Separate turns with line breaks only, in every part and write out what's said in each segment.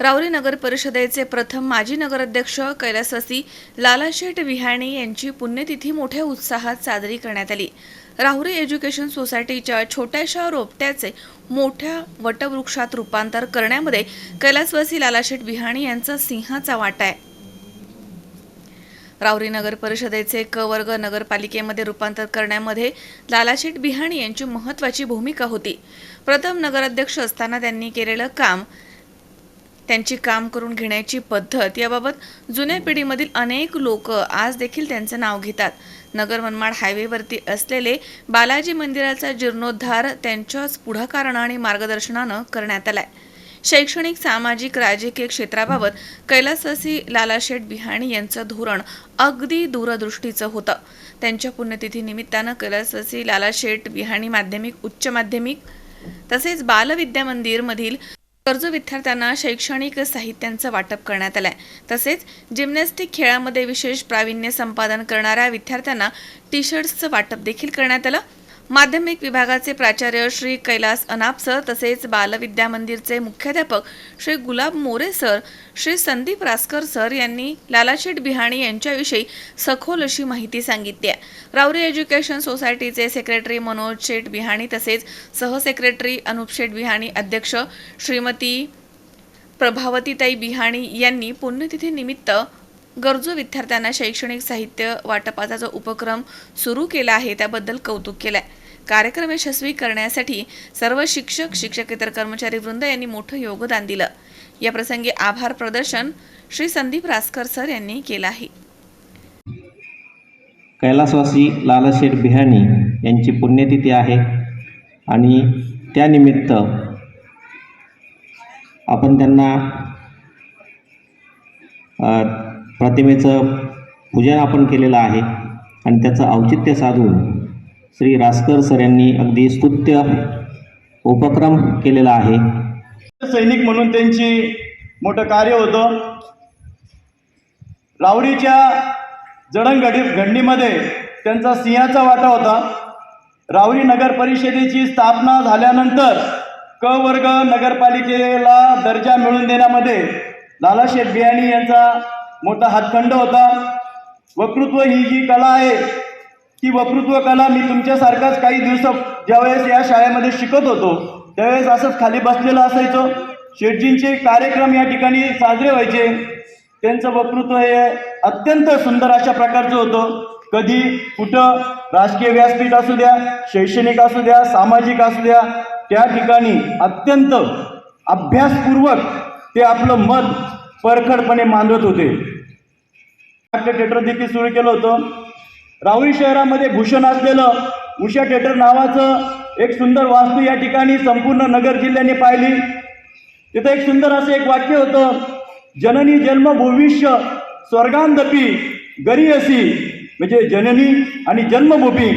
रावरी नगर परिषदेचे प्रथम माजी नगराध्यक्ष कैलासवासी लालाशेठ विहाणे यांची पुण्यतिथी मोठ्या उत्साहात साजरी करण्यात आली. राहुरी एज्युकेशन सोसायटीच्या छोट्याशा रोपट्याचे मोठ्या वटवृक्षात रूपांतर करण्यामध्ये कैलासवासी लालाशेठ विहाणे यांचा सिंहाचा वाटा आहे. रावरी नगर परिषदेचे क वर्ग नगरपालिकेमध्ये रूपांतर करण्यामध्ये लालाशेठ बिहाणी यांची महत्वाची भूमिका होती. प्रथम नगराध्यक्ष असताना त्यांनी केलेलं काम त्यांची काम करून घेण्याची पद्धत याबाबत जुन्या पिढीमधील अनेक लोक आज देखील त्यांचं नाव घेतात. नगर मनमाड हायवेवरती असलेले बालाजी मंदिराचा जीर्णोद्धार त्यांच्याच पुढाकारानं आणि मार्गदर्शनानं करण्यात आलाय. शैक्षणिक सामाजिक राजकीय क्षेत्राबाबत कैलासवासी लालाशेठ बिहाणी यांचं धोरण अगदी दूरदृष्टीचं होतं. त्यांच्या पुण्यतिथी निमित्तानं कैलासवासी लालाशेठ बिहाणी माध्यमिक उच्च माध्यमिक तसेच बालविद्या मंदिरमधील गरजू विद्यार्थ्यांना शैक्षणिक साहित्यांचं वाटप करण्यात आलंय तसेच जिम्नॅस्टिक खेळामध्ये विशेष प्रावीण्य संपादन करणाऱ्या विद्यार्थ्यांना टी शर्ट्सचं वाटप देखील करण्यात आलं. माध्यमिक विभागाचे प्राचार्य श्री कैलास अनाप सर तसेच बालविद्या मंदिरचे मुख्याध्यापक श्री गुलाब मोरे सर श्री संदीप रासकर सर यांनी लालाशेठ बिहाणी यांच्याविषयी सखोल अशी माहिती सांगितली आहे. रावरी एज्युकेशन सोसायटीचे सेक्रेटरी मनोज शेठ बिहाणी तसेच सहसेक्रेटरी अनुप शेठ बिहाणी अध्यक्ष श्रीमती प्रभावतीताई बिहाणी यांनी पुण्यतिथी निमित्त गरजू विद्यार्थ्यांना शैक्षणिक साहित्य वाटपाचा जो उपक्रम सुरू केला आहे त्याबद्दल कौतुक केलं आहे कार्यक्रम यशस्वी करण्यासाठी सर्व शिक्षक शिक्षकेतर कर्मचारी वृंद यांनी मोठं योगदान दिलं. या प्रसंगी आभार प्रदर्शन श्री संदीप रासकर सर यांनी केलं आहे.
कैलासवासी लालाशेठ बिहाणी यांची पुण्यतिथी आहे आणि त्यानिमित्त आपण त्यांना प्रतिमेचं पूजन आपण केलेलं आहे आणि त्याचं औचित्य साधून श्री रासकर सर यांनी अगदी स्तुत्य उपक्रम केलेला आहे.
सैनिक म्हणून त्यांची मोठं कार्य होतं. रावरीच्या जडणघडी घडणीमध्ये त्यांचा सिंहाचा वाटा होता. रावरी नगर परिषदेची स्थापना झाल्यानंतर क वर्ग नगरपालिकेला दर्जा मिळवून देण्यामध्ये लालाशेठ बियाणी यांचा मोठा हातखंड होता. वक्तृत्व ही जी कला आहे ती वक्तृत्व कला मी तुमच्यासारखाच काही दिवस ज्यावेळेस या शाळेमध्ये शिकत होतो त्यावेळेस असंच खाली बसलेलं असायचं. शेटजींचे कार्यक्रम या ठिकाणी साजरे व्हायचे. त्यांचं वक्तृत्व हे अत्यंत सुंदर अशा प्रकारचं होतं. कधी कुठं राजकीय व्यासपीठ असू द्या शैक्षणिक असू द्या सामाजिक असू द्या त्या ठिकाणी अत्यंत अभ्यासपूर्वक ते आपलं मत परखडपणे मांडत होते. नाट्य थिएटर देखील सुरू केलं होतं. राहुरी शहरामध्ये भूषण असलेलं उषा थिएटर नावाचं एक सुंदर वास्तू या ठिकाणी संपूर्ण नगर जिल्ह्याने पाहिली. तिथं एक सुंदर असं एक वाक्य होतं जननी जन्म भूविष्य स्वर्गांदपी गरी असी म्हणजे जननी आणि जन्मभूमी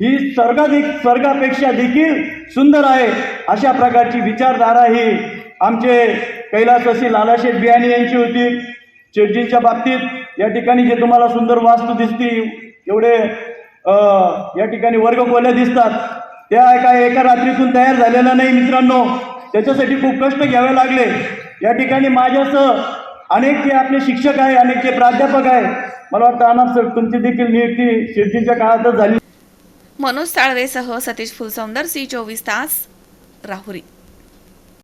ही स्वर्गाधिक स्वर्गापेक्षा देखील सुंदर आहे अशा प्रकारची विचारधारा ही आमचे कैलासवासी लालाशेठ बियाणी यांची होती. शेठजींच्या बाबतीत या ठिकाणी जे तुम्हाला सुंदर वास्तू दिसती एवढे या ठिकाणी वर्ग खोल्या दिसतात. त्या काय एका रात्रीतून तयार झालेल्या नाही मित्रांनो. त्याच्यासाठी खूप कष्ट घ्यावे लागले. या ठिकाणी माझ्यासह अनेक जे आपले शिक्षक आहे अनेक जे प्राध्यापक आहे मला वाटतं अनाप सर तुमची देखील नियुक्ती शेतीच्या काळातच झाली.
मनोज साळवेसह सतीश फुलसौंदर सी चोवीस तास राहुरी.